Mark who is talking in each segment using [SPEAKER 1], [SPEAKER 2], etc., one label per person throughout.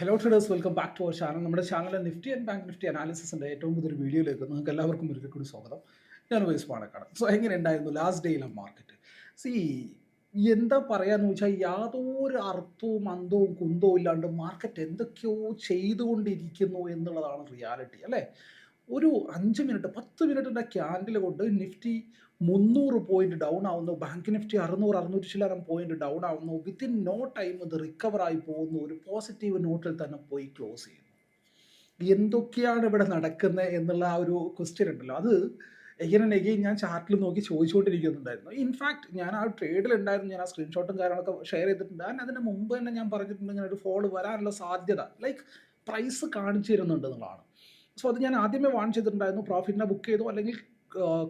[SPEAKER 1] Hello traders welcome back to our channel നമ്മുടെ ചാനലിലെ Nifty and bank Nifty അനാലിസിസിന്റെ ഏറ്റവും പുതിയൊരു വീഡിയോയിലേക്ക് നിങ്ങൾക്ക് എല്ലാവർക്കും ഒരിക്കൽ കൂടി സ്വാഗതം. ഞാൻ വൈസ് പാണക്കാട് സോ എങ്ങനെ ഉണ്ടായിരുന്നു ലാസ്റ്റ് ഡേയിലെ മാർക്കറ്റ് സി എന്താ പറയാന്ന് വെച്ചാൽ യാതൊരു അർത്ഥവും അന്തവും കുന്തവും ഇല്ലാണ്ട് മാർക്കറ്റ് എന്തൊക്കെയോ ചെയ്തുകൊണ്ടിരിക്കുന്നു എന്നുള്ളതാണ് റിയാലിറ്റി അല്ലേ? ഒരു അഞ്ച് മിനിറ്റ് പത്ത് മിനിറ്റിന്റെ ക്യാൻഡിൽ കൊണ്ട് നിഫ്റ്റി മുന്നൂറ് പോയിന്റ് ഡൗൺ ആവുന്നു. ബാങ്ക് നിഫ്റ്റി അറുന്നൂറ് അറുന്നൂറ്റി ചില്ലറം പോയിന്റ് ഡൗൺ ആവുന്നു. വിത്തിൻ നോ ടൈം ഇത് റിക്കവർ ആയി പോകുന്നു. ഒരു പോസിറ്റീവ് നോട്ടിൽ തന്നെ പോയി ക്ലോസ് ചെയ്യുന്നു. എന്തൊക്കെയാണ് ഇവിടെ നടക്കുന്നത് എന്നുള്ള ആ ഒരു ക്വസ്റ്റ്യൻ ഉണ്ടല്ലോ. അത് എങ്ങനെ എഗെയിൻ ഞാൻ ചാർട്ടിൽ നോക്കി ചോദിച്ചുകൊണ്ടിരിക്കുന്നുണ്ടായിരുന്നു. ഇൻഫാക്ട് ഞാൻ ആ ട്രേഡിൽ ഉണ്ടായിരുന്നു. ഞാൻ ആ സ്ക്രീൻഷോട്ടും കാര്യങ്ങളൊക്കെ ഷെയർ ചെയ്തിട്ടുണ്ട്. ഞാൻ അതിന് മുമ്പ് തന്നെ ഞാൻ പറഞ്ഞിട്ടുണ്ട് ഇങ്ങനെ ഒരു ഫോൾ വരാനുള്ള സാധ്യത. ലൈക്ക് പ്രൈസ് കാണിച്ചു തരുന്നുണ്ട് എന്നുള്ളതാണ്. സോ അത് ഞാൻ ആദ്യമേ വാൺ ചെയ്തിട്ടുണ്ടായിരുന്നു. പ്രോഫിറ്റിനെ ബുക്ക് ചെയ്തു അല്ലെങ്കിൽ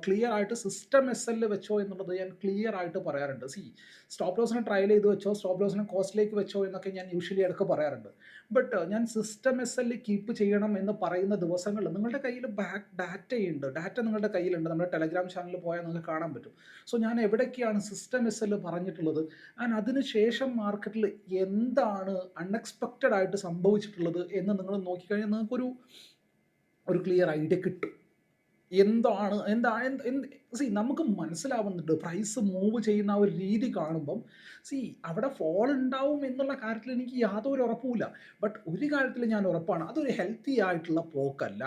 [SPEAKER 1] ക്ലിയർ ആയിട്ട് സിസ്റ്റം എസ് എല്ലിൽ വെച്ചോ എന്നുള്ളത് ഞാൻ ക്ലിയർ ആയിട്ട് പറയാറുണ്ട്. സി സ്റ്റോപ്പ് ലോസിനെ ട്രയൽ ചെയ്ത് വെച്ചോ സ്റ്റോപ്പ് ലോസിനെ കോസ്റ്റിലേക്ക് വെച്ചോ എന്നൊക്കെ ഞാൻ യൂഷ്വലി ഇടയ്ക്ക് പറയാറുണ്ട്. ബട്ട് ഞാൻ സിസ്റ്റം എസ് എല്ലിൽ കീപ്പ് ചെയ്യണം എന്ന് പറയുന്ന ദിവസങ്ങളിൽ നിങ്ങളുടെ കയ്യിൽ ബാക്ക് ഡാറ്റയുണ്ട് ഡാറ്റ നിങ്ങളുടെ കയ്യിലുണ്ട്. നമ്മുടെ ടെലഗ്രാം ചാനലിൽ പോയാൽ നിങ്ങൾക്ക് കാണാൻ പറ്റും. സോ ഞാൻ എവിടേക്കാണ് സിസ്റ്റം എസ് എല്ലിൽ പറഞ്ഞിട്ടുള്ളത്? ആൻഡ് അതിനുശേഷം മാർക്കറ്റിൽ എന്താണ് അൺഎക്സ്പെക്റ്റഡ് ആയിട്ട് സംഭവിച്ചിട്ടുള്ളത് എന്ന് നിങ്ങൾ നോക്കിക്കഴിഞ്ഞാൽ നിങ്ങൾക്കൊരു ഒരു ക്ലിയർ ഐഡിയ കിട്ടും. എന്താണ് എന്താ സി നമുക്ക് മനസ്സിലാവുന്നുണ്ട് പ്രൈസ് മൂവ് ചെയ്യുന്ന ആ ഒരു രീതി കാണുമ്പം സി അവിടെ ഫോൾ ഉണ്ടാവും എന്നുള്ള കാര്യത്തിൽ എനിക്ക് യാതൊരു ഉറപ്പുമില്ല. ബട്ട് ഒരു കാര്യത്തിൽ ഞാൻ ഉറപ്പാണ് അതൊരു ഹെൽത്തി ആയിട്ടുള്ള പോക്കല്ല.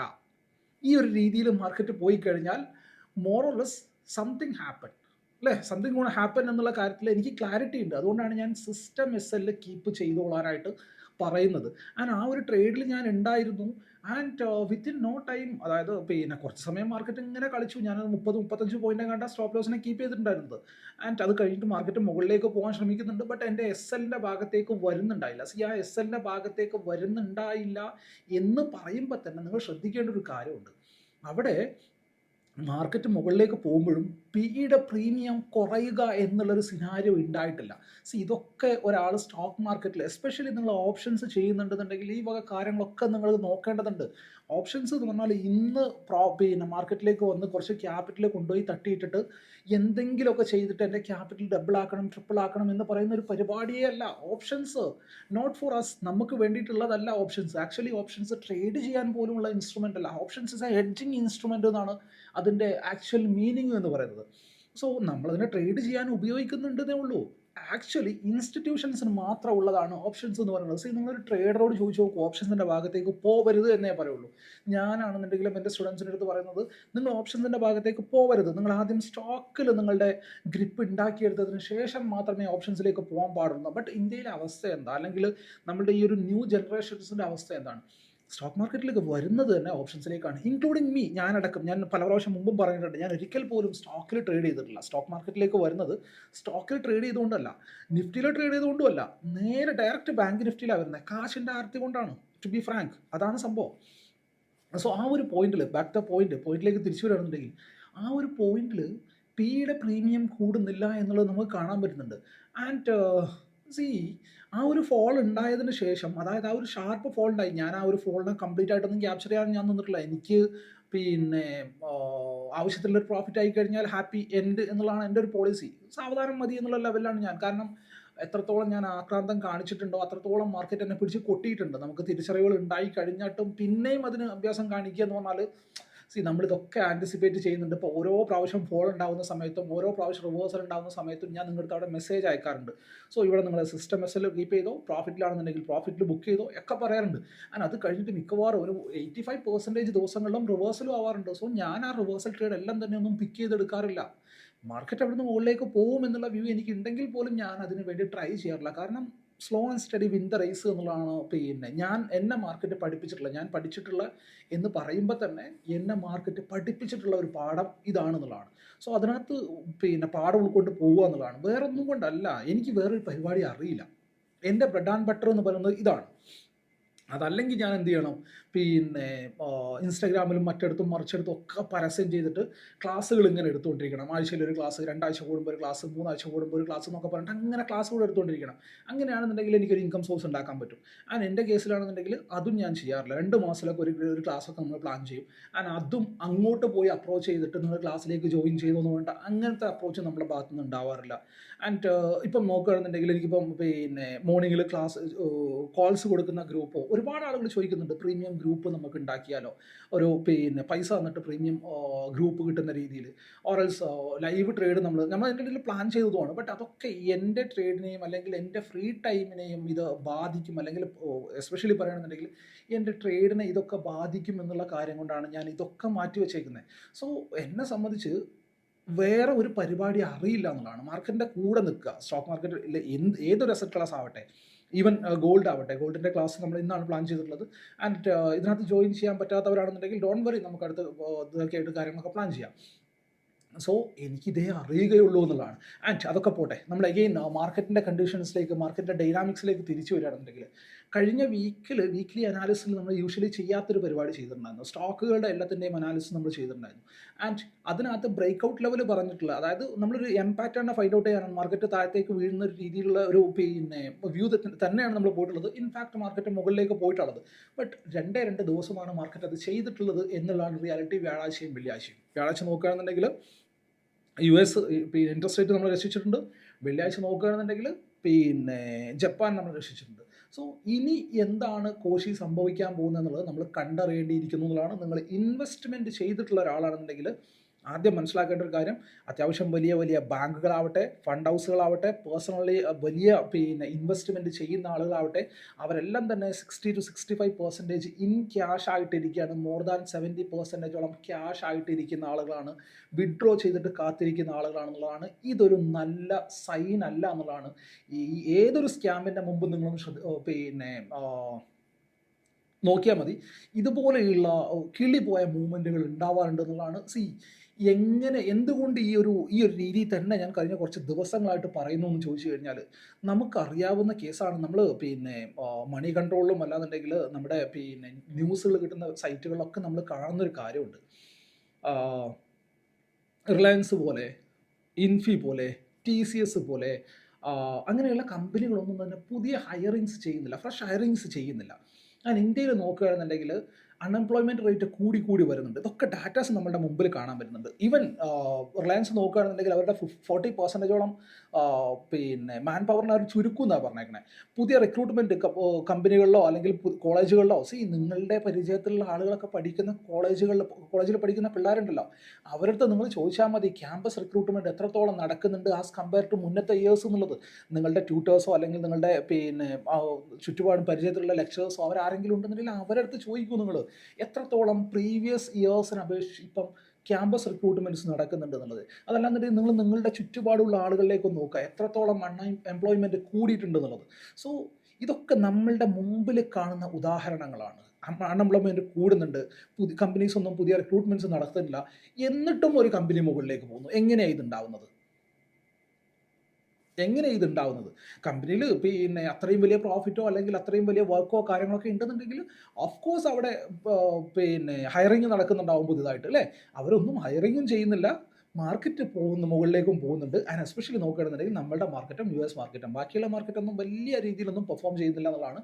[SPEAKER 1] ഈ ഒരു രീതിയിൽ മാർക്കറ്റ് പോയി കഴിഞ്ഞാൽ more or less something happen അല്ലേ? സംതിങ് ഗുണ ഹാപ്പൻ എന്നുള്ള കാര്യത്തിൽ എനിക്ക് ക്ലാരിറ്റി ഉണ്ട്. അതുകൊണ്ടാണ് ഞാൻ സിസ്റ്റം എസ് എല്ലിൽ കീപ്പ് ചെയ്തോളാനായിട്ട് പറയുന്നത്. ആൻഡ് ആ ഒരു ട്രേഡിൽ ഞാൻ ഉണ്ടായിരുന്നു ആൻഡ് വിത്തിൻ നോ ടൈം അതായത് പിന്നെ കുറച്ച് സമയം മാർക്കറ്റ് ഇങ്ങനെ കളിച്ചു. ഞാൻ മുപ്പത് മുപ്പത്തഞ്ച് പോയിന്റ് കണ്ട സ്റ്റോപ്പ് ലോസിനെ കീപ്പ് ചെയ്തിട്ടുണ്ടായിരുന്നത്. ആൻഡ് അത് കഴിഞ്ഞിട്ട് മാർക്കറ്റ് മുകളിലേക്ക് പോകാൻ ശ്രമിക്കുന്നുണ്ട്. ബട്ട് എന്റെ എസ് എല്ലിന്റെ ഭാഗത്തേക്ക് വരുന്നുണ്ടായില്ല. സി ആ എസ് എല്ലിന്റെ ഭാഗത്തേക്ക് വരുന്നുണ്ടായില്ല എന്ന് പറയുമ്പോൾ തന്നെ നിങ്ങൾ ശ്രദ്ധിക്കേണ്ട ഒരു കാര്യമുണ്ട്. അവിടെ മാർക്കറ്റ് മുകളിലേക്ക് പോകുമ്പോഴും പിഇയുടെ പ്രീമിയം കുറയുക എന്നുള്ളൊരു സിനാരിയോ ഉണ്ടായിട്ടില്ല. സി ഇതൊക്കെ ഒരാൾ സ്റ്റോക്ക് മാർക്കറ്റിൽ എസ്പെഷ്യലി നിങ്ങൾ ഓപ്ഷൻസ് ചെയ്യുന്നുണ്ടെന്നുണ്ടെങ്കിൽ ഈ വക കാര്യങ്ങളൊക്കെ നിങ്ങൾ നോക്കേണ്ടതുണ്ട്. ഓപ്ഷൻസ് എന്ന് പറഞ്ഞാൽ ഇന്ന് പ്രോ പിന്നെ മാർക്കറ്റിലേക്ക് വന്ന് കുറച്ച് ക്യാപിറ്റൽ കൊണ്ടുപോയി തട്ടിയിട്ടിട്ട് എന്തെങ്കിലുമൊക്കെ ചെയ്തിട്ട് എന്റെ ക്യാപിറ്റൽ ഡബിൾ ആക്കണം ട്രിപ്പിൾ ആക്കണം എന്ന് പറയുന്ന ഒരു പരിപാടിയേ അല്ല. ഓപ്ഷൻസ് നോട്ട് ഫോർ അസ് നമുക്ക് വേണ്ടിയിട്ടുള്ളതല്ല ഓപ്ഷൻസ് ആക്ച്വലി ഓപ്ഷൻസ് ട്രേഡ് ചെയ്യാൻ പോലുമുള്ള ഇൻസ്ട്രുമെന്റ് അല്ല. Options is a hedging instrument എന്നാണ് അതിന്റെ ആക്ച്വൽ മീനിങ് എന്ന് പറയുന്നത്. സോ നമ്മളതിനെ ട്രേഡ് ചെയ്യാൻ ഉപയോഗിക്കുന്നുണ്ടെന്നേ ഉള്ളൂ. ആക്ച്വലി ഇൻസ്റ്റിറ്റ്യൂഷൻസിന് മാത്രം ഉള്ളതാണ് ഓപ്ഷൻസ് എന്ന് പറയുന്നത്. സോ നിങ്ങളൊരു ട്രേഡറോട് ചോദിച്ചു നോക്കും. ഓപ്ഷൻസിന്റെ ഭാഗത്തേക്ക് പോവരുത് എന്നേ പറയുള്ളൂ. ഞാനാണെന്നുണ്ടെങ്കിലും എന്റെ സ്റ്റുഡൻസിന്റെ അടുത്ത് പറയുന്നത് നിങ്ങൾ ഓപ്ഷൻസിന്റെ ഭാഗത്തേക്ക് പോവരുത്. നിങ്ങൾ ആദ്യം സ്റ്റോക്കിൽ നിങ്ങളുടെ ഗ്രിപ്പ് ഉണ്ടാക്കിയെടുത്തതിന് ശേഷം മാത്രമേ ഓപ്ഷൻസിലേക്ക് പോകാൻ പാടുള്ളൂ. ബട്ട് ഇന്ത്യയിലെ അവസ്ഥ എന്താ? അല്ലെങ്കിൽ നമ്മുടെ ഈ ഒരു ന്യൂ ജനറേഷൻസിന്റെ അവസ്ഥ എന്താണ്? സ്റ്റോക്ക് മാർക്കറ്റിലേക്ക് വരുന്നത് തന്നെ ഓപ്ഷൻസിലേക്കാണ് ഇൻക്ലൂഡിങ് മീ ഞാനടക്കം ഞാൻ പല പ്രാവശ്യം മുമ്പും പറഞ്ഞിട്ടുണ്ട് ഞാൻ ഒരിക്കൽ പോലും സ്റ്റോക്കിൽ ട്രേഡ് ചെയ്തിട്ടില്ല. സ്റ്റോക്ക് മാർക്കറ്റിലേക്ക് വരുന്നത് സ്റ്റോക്കിൽ ട്രേഡ് ചെയ്തുകൊണ്ടല്ല നിഫ്റ്റിയിൽ ട്രേഡ് ചെയ്തുകൊണ്ടുമല്ല നേരെ ഡയറക്റ്റ് ബാങ്ക് നിഫ്റ്റിയിലാണ് വരുന്നത് കാശിന്റെ ആർത്തി കൊണ്ടാണ് ടു ബി ഫ്രാങ്ക് അതാണ് സംഭവം. സോ ആ ഒരു പോയിന്റിൽ ബാക്ക് ദ പോയിന്റ് പോയിന്റിലേക്ക് തിരിച്ചു വരികയാണെന്നുണ്ടെങ്കിൽ ആ ഒരു പോയിന്റിൽ പിയുടെ പ്രീമിയം കൂടുന്നില്ല എന്നുള്ളത് നമുക്ക് കാണാൻ പറ്റുന്നുണ്ട്. ആൻഡ് സി ആ ഒരു ഫോൾ ഉണ്ടായതിന് ശേഷം അതായത് ആ ഒരു ഷാർപ്പ് ഫോൾ ഉണ്ടായി. ഞാൻ ആ ഒരു ഫോളിനെ കംപ്ലീറ്റ് ആയിട്ടൊന്നും ക്യാപ്ചർ ചെയ്യാൻ ഞാൻ നിന്നിട്ടില്ല. എനിക്ക് പിന്നെ ആവശ്യത്തിലുള്ളൊരു പ്രോഫിറ്റ് ആയി കഴിഞ്ഞാൽ ഹാപ്പി എൻഡ് എന്നുള്ളതാണ് എന്റെ ഒരു പോളിസി സാവധാനം മതി എന്നുള്ള ലെവലിലാണ് ഞാൻ. കാരണം എത്രത്തോളം ഞാൻ ആക്രാന്തം കാണിച്ചിട്ടുണ്ടോ അത്രത്തോളം മാർക്കറ്റ് എന്നെ പിടിച്ച് കൊട്ടിയിട്ടുണ്ട്. നമുക്ക് തിരിച്ചറിവുകൾ ഉണ്ടായി കഴിഞ്ഞിട്ടും പിന്നെയും അതിന് അഭ്യാസം കാണിക്കുക എന്ന് പറഞ്ഞാൽ സി നമ്മളിതൊക്കെ ആന്റിസിപ്പേറ്റ് ചെയ്യുന്നുണ്ട്. ഇപ്പോൾ ഓരോ പ്രാവശ്യം ഫോൾ ഉണ്ടാകുന്ന സമയത്തും ഓരോ പ്രാവശ്യം റിവേഴ്സൽ ഉണ്ടാകുന്ന സമയത്തും ഞാൻ നിങ്ങൾക്ക് അവിടെ മെസ്സേജ് അയക്കാറുണ്ട്. സോ ഇവിടെ നിങ്ങൾ സിസ്റ്റം മെസ്സിൽ കീപ്പ് ചെയ്തോ പ്രോഫിറ്റിലാണെന്നുണ്ടെങ്കിൽ പ്രോഫിറ്റിൽ ബുക്ക് ചെയ്തോ ഒക്കെ പറയാറുണ്ട്. ആൻഡ് അത് കഴിഞ്ഞിട്ട് മിക്കവാറും ഒരു എയ്റ്റി ഫൈവ് പെർസെന്റേജ് ദിവസങ്ങളിലും റിവേഴ്സലും ആവാറുണ്ട്. സോ ഞാൻ ആ റിവേഴ്സൽ ട്രേഡ് എല്ലാം തന്നെ ഒന്നും പിക്ക് ചെയ്തെടുക്കാറില്ല. മാർക്കറ്റ് അവിടുന്ന് മുകളിലേക്ക് പോകും എന്നുള്ള വ്യൂ എനിക്ക് ഉണ്ടെങ്കിൽ പോലും ഞാൻ അതിന് വേണ്ടി ട്രൈ ചെയ്യാറില്ല. കാരണം slow and steady win the race എന്നുള്ളതാണ് പിന്നെ. ഞാൻ എന്നെ മാർക്കറ്റ് പഠിപ്പിച്ചിട്ടുള്ള ഞാൻ പഠിച്ചിട്ടുള്ള എന്ന് പറയുമ്പോൾ തന്നെ എന്നെ മാർക്കറ്റ് പഠിപ്പിച്ചിട്ടുള്ള ഒരു പാഠം ഇതാണെന്നുള്ളതാണ്. സോ അതിനകത്ത് പിന്നെ പാഠം ഉൾക്കൊണ്ട് പോകുക എന്നുള്ളതാണ്. വേറെ ഒന്നും കൊണ്ടല്ല. എനിക്ക് വേറൊരു പരിപാടി അറിയില്ല. എന്റെ ബ്രെഡ് ആൻഡ് ബട്ടർ എന്ന് പറയുന്നത് ഇതാണ്. അതല്ലെങ്കിൽ ഞാൻ എന്ത് ചെയ്യണം? പിന്നെ ഇൻസ്റ്റാഗ്രാമിലും മറ്റെടുത്തും മറിച്ചെടുത്തും ഒക്കെ പരസ്യം ചെയ്തിട്ട് ക്ലാസ്സുകൾ ഇങ്ങനെ എടുത്തുകൊണ്ടിരിക്കണം. ആഴ്ചയിൽ ഒരു ക്ലാസ് രണ്ടാഴ്ച കൂടുമ്പോൾ ഒരു ക്ലാസ് മൂന്നാഴ്ച കൂടുമ്പോൾ ഒരു ക്ലാസ് എന്നൊക്കെ പറഞ്ഞിട്ട് അങ്ങനെ ക്ലാസ് കൂടെ എടുത്തുകൊണ്ടിരിക്കണം. അങ്ങനെയാണെന്നുണ്ടെങ്കിൽ എനിക്കൊരു ഇൻകം സോഴ്സ് ഉണ്ടാക്കാൻ പറ്റും. ആൻഡ് എന്റെ കേസിലാണെന്നുണ്ടെങ്കിൽ അതും ഞാൻ ചെയ്യാറില്ല. രണ്ട് മാസത്തിലൊക്കെ ഒരു ഒരു ക്ലാസ്സൊക്കെ നമ്മൾ പ്ലാൻ ചെയ്യും. ആൻഡ് അതും അങ്ങോട്ട് പോയി അപ്രോച്ച് ചെയ്തിട്ട് നിങ്ങൾ ക്ലാസ്സിലേക്ക് ജോയിൻ ചെയ്തൊന്നും വേണ്ട അങ്ങനത്തെ അപ്രോച്ച് നമ്മുടെ ഭാഗത്തു നിന്ന് ഉണ്ടാവാറില്ല. ആൻഡ് ഇപ്പം നോക്കുകയാണെന്നുണ്ടെങ്കിൽ എനിക്കിപ്പം പിന്നെ മോർണിംഗിൽ ക്ലാസ് കോൾസ് കൊടുക്കുന്ന ഗ്രൂപ്പോ ഒരുപാട് ആളുകൾ ചോദിക്കുന്നുണ്ട്. പ്രീമിയം ഗ്രൂപ്പ് നമുക്ക് ഉണ്ടാക്കിയാലോ ഒരു പിന്നെ പൈസ തന്നിട്ട് പ്രീമിയം ഗ്രൂപ്പ് കിട്ടുന്ന രീതിയിൽ ഓറൽസ് ലൈവ് ട്രേഡ് നമ്മൾ നമ്മൾ അതിന്റെ ഇടയിൽ പ്ലാൻ ചെയ്തതുമാണ്. ബട്ട് അതൊക്കെ എന്റെ ട്രേഡിനെയും അല്ലെങ്കിൽ എന്റെ ഫ്രീ ടൈമിനെയും ഇത് ബാധിക്കും. അല്ലെങ്കിൽ എസ്പെഷ്യലി പറയുകയാണെന്നുണ്ടെങ്കിൽ എന്റെ ട്രേഡിനെ ഇതൊക്കെ ബാധിക്കും എന്നുള്ള കാര്യം കൊണ്ടാണ് ഞാൻ ഇതൊക്കെ മാറ്റി വെച്ചേക്കുന്നത് സോ എന്നെ സംബന്ധിച്ച് വേറെ ഒരു പരിപാടി അറിയില്ല എന്നുള്ളതാണ്. മാർക്കറ്റിന്റെ കൂടെ നിൽക്കുക. സ്റ്റോക്ക് മാർക്കറ്റ് എന്ത് ഏതൊരു അസറ്റ് ക്ലാസ് ആവട്ടെ. ഈവൻ ഗോൾഡ് ആവട്ടെ. ഗോൾഡിന്റെ ക്ലാസ് നമ്മൾ ഇന്നാണ് പ്ലാൻ ചെയ്തിട്ടുള്ളത്. ആൻഡ് ഇതിനകത്ത് ജോയിൻ ചെയ്യാൻ പറ്റാത്തവരാണെന്നുണ്ടെങ്കിൽ ഡോൺ വറി നമുക്ക് അടുത്ത് ഇതൊക്കെ ആയിട്ട് കാര്യങ്ങളൊക്കെ പ്ലാൻ ചെയ്യാം. സോ എനിക്കിതേ അറിയുകയുള്ളൂ എന്നുള്ളതാണ്. ആൻഡ് അതൊക്കെ പോട്ടെ. നമ്മൾ അഗെയിൻ മാർക്കറ്റിന്റെ കണ്ടീഷൻസിലേക്ക് മാർക്കറ്റിന്റെ ഡൈനാമിക്സിലേക്ക് തിരിച്ചു വരികയാണെന്നുണ്ടെങ്കിൽ കഴിഞ്ഞ വീക്കിൽ വീക്ക്ലി അനാലിസിൽ നമ്മൾ യൂഷ്വലി ചെയ്യാത്തൊരു പരിപാടി ചെയ്തിട്ടുണ്ടായിരുന്നു. സ്റ്റോക്കുകളുടെ എല്ലാത്തിന്റെയും അനാലിസിസ് നമ്മൾ ചെയ്തിട്ടുണ്ടായിരുന്നു. ആൻഡ് അതിനകത്ത് ബ്രേക്ക്ഔട്ട് ലെവൽ പറഞ്ഞിട്ടുള്ള അതായത് നമ്മളൊരു എം ആണ് ഫൈൻഡ് ഔട്ട് ചെയ്യാനാണ്. മാർക്കറ്റ് താഴത്തേക്ക് വീഴുന്ന ഒരു രീതിയിലുള്ള ഒരു പിന്നെ വ്യൂ തന്നെയാണ് നമ്മൾ പോയിട്ടുള്ളത്. ഇൻഫാക്ട് മാർക്കറ്റ് മുകളിലേക്ക് പോയിട്ടുള്ളത്. ബട്ട് രണ്ടേ രണ്ട് ദിവസമാണ് മാർക്കറ്റ് അത് ചെയ്തിട്ടുള്ളത് എന്നുള്ളതാണ് റിയാലിറ്റി വ്യാഴാഴ്ചയും വെള്ളിയാഴ്ചയും. വ്യാഴാഴ്ച നോക്കുകയാണെന്നുണ്ടെങ്കിൽ യു എസ് ഇൻട്രസ്റ്റ് റേറ്റ് നമ്മൾ രക്ഷിച്ചിട്ടുണ്ട്. വെള്ളിയാഴ്ച നോക്കുകയാണെന്നുണ്ടെങ്കിൽ പിന്നെ ജപ്പാൻ നമ്മൾ രക്ഷിച്ചിട്ടുണ്ട്. സോ ഇനി എന്താണ് കോശി സംഭവിക്കാൻ പോകുന്നത് എന്നുള്ളത് നമ്മൾ കണ്ടറിയേണ്ടിയിരിക്കുന്നു എന്നുള്ളതാണ് നിങ്ങൾ ഇൻവെസ്റ്റ്മെന്റ് ചെയ്തിട്ടുള്ള ഒരാളാണെന്നുണ്ടെങ്കിൽ ആദ്യം മനസ്സിലാക്കേണ്ട ഒരു കാര്യം അത്യാവശ്യം വലിയ വലിയ ബാങ്കുകളാവട്ടെ ഫണ്ട് ഹൗസുകളാവട്ടെ പേഴ്സണലി വലിയ പിന്നെ ഇൻവെസ്റ്റ്മെന്റ് ചെയ്യുന്ന ആളുകളാവട്ടെ അവരെല്ലാം തന്നെ sixty to sixty five percentage in cash ആയിട്ടിരിക്കുകയാണ്. More than seventy പെർസെന്റേജോളം ക്യാഷ് ആയിട്ടിരിക്കുന്ന ആളുകളാണ്. വിഡ്രോ ചെയ്തിട്ട് കാത്തിരിക്കുന്ന ആളുകളാണെന്നുള്ളതാണ്. ഇതൊരു നല്ല സൈൻ അല്ല എന്നുള്ളതാണ്. ഈ ഏതൊരു സ്കാമിന്റെ മുമ്പ് നിങ്ങളും പിന്നെ നോക്കിയാൽ മതി. ഇതുപോലെയുള്ള കിളി പോയ മൂവ്മെന്റുകൾ ഉണ്ടാവാറുണ്ട് എന്നുള്ളതാണ്. സി എങ്ങനെ എന്തുകൊണ്ട് ഈ ഒരു ഈ ഒരു രീതി തന്നെ ഞാൻ കഴിഞ്ഞ കുറച്ച് ദിവസങ്ങളായിട്ട് പറയുന്നു എന്ന് ചോദിച്ചു കഴിഞ്ഞാൽ നമുക്കറിയാവുന്ന കേസാണ് നമ്മൾ പിന്നെ മണി കൺട്രോളിലും അല്ലാന്നുണ്ടെങ്കിൽ നമ്മുടെ പിന്നെ ന്യൂസുകൾ കിട്ടുന്ന സൈറ്റുകളിലൊക്കെ നമ്മൾ കാണുന്നൊരു കാര്യമുണ്ട്. റിലയൻസ് പോലെ ഇൻഫി പോലെ ടി സി എസ് പോലെ അങ്ങനെയുള്ള കമ്പനികളൊന്നും തന്നെ പുതിയ ഹയറിങ്സ് ചെയ്യുന്നില്ല ഫ്രഷ് ഹയറിങ്സ് ചെയ്യുന്നില്ല. ഞാൻ ഇന്ത്യയിൽ നോക്കുകയാണെന്നുണ്ടെങ്കിൽ അൺഎംപ്ലോയ്മെന്റ് റേറ്റ് കൂടി കൂടി വരുന്നുണ്ട്. ഇതൊക്കെ ഡാറ്റാസ് നമ്മളുടെ മുമ്പിൽ കാണാൻ പറ്റുന്നുണ്ട്. ഈവൻ റിലയൻസ് നോക്കുകയാണെന്നുണ്ടെങ്കിൽ അവരുടെ ഫോർട്ടി പെർസെന്റേജോളം പിന്നെ മാൻ പവറിനെ അവർ ചുരുക്കും എന്നാണ് പറഞ്ഞേക്കണേ. പുതിയ റിക്രൂട്ട്മെന്റ് കമ്പനികളിലോ അല്ലെങ്കിൽ കോളേജുകളിലോ സി നിങ്ങളുടെ പരിചയത്തിലുള്ള ആളുകളൊക്കെ പഠിക്കുന്ന കോളേജുകളിൽ കോളേജിൽ പഠിക്കുന്ന പിള്ളേരുണ്ടല്ലോ. അവരടുത്ത് നിങ്ങൾ ചോദിച്ചാൽ മതി ക്യാമ്പസ് റിക്രൂട്ട്മെന്റ് എത്രത്തോളം നടക്കുന്നുണ്ട് ആസ് കമ്പയർ ടു മുന്നത്തെ ഇയേഴ്സ് എന്നുള്ളത്. നിങ്ങളുടെ ട്യൂട്ടേഴ്സോ അല്ലെങ്കിൽ നിങ്ങളുടെ പിന്നെ ചുറ്റുപാടും പരിചയത്തിലുള്ള ലെക്ചേഴ്സോ അവരാരെങ്കിലും ഉണ്ടെന്നുണ്ടെങ്കിൽ അവരടുത്ത് ചോദിക്കൂ നിങ്ങൾ എത്രത്തോളം പ്രീവിയസ് ഇയേഴ്സിന് അപേക്ഷിച്ച് ഇപ്പം ക്യാമ്പസ് റിക്രൂട്ട്മെന്റ്സ് നടക്കുന്നുണ്ട് എന്നുള്ളത്. അതല്ലാന്നുണ്ടെങ്കിൽ നിങ്ങൾ നിങ്ങളുടെ ചുറ്റുപാടുള്ള ആളുകളിലേക്ക് നോക്കുക. എത്രത്തോളം അൺ എംപ്ലോയ്മെന്റ് കൂടിയിട്ടുണ്ട് എന്നുള്ളത്. സോ ഇതൊക്കെ നമ്മളുടെ മുമ്പിൽ കാണുന്ന ഉദാഹരണങ്ങളാണ്. അൺഎംപ്ലോയ്മെന്റ് കൂടുന്നുണ്ട്. പുതിയ കമ്പനീസ് ഒന്നും പുതിയ റിക്രൂട്ട്മെന്റ്സ് നടത്തുന്നില്ല. എന്നിട്ടും ഒരു കമ്പനി മുകളിലേക്ക് പോകുന്നു. എങ്ങനെയാണ് ഇതുണ്ടാവുന്നത് എങ്ങനെ ഇതുണ്ടാവുന്നത്? കമ്പനിയിൽ പിന്നെ അത്രയും വലിയ പ്രോഫിറ്റോ അല്ലെങ്കിൽ അത്രയും വലിയ വർക്കോ കാര്യങ്ങളൊക്കെ ഉണ്ടെന്നുണ്ടെങ്കിൽ ഓഫ് കോഴ്സ് അവിടെ പിന്നെ ഹയറിങ് നടക്കുന്നുണ്ടാവും പുതുതായിട്ട് അല്ലേ? അവരൊന്നും ഹയറിങ്ങും ചെയ്യുന്നില്ല. മാർക്കറ്റ് പോകുന്ന മുകളിലേക്കും പോകുന്നുണ്ട്. ആൻഡ് എസ്പെഷ്യലി നോക്കുകയാണെന്നുണ്ടെങ്കിൽ നമ്മളുടെ മാർക്കറ്റും യു എസ് മാർക്കറ്റും ബാക്കിയുള്ള മാർക്കറ്റൊന്നും വലിയ രീതിയിലൊന്നും പെർഫോം ചെയ്യുന്നില്ല എന്നുള്ളതാണ്.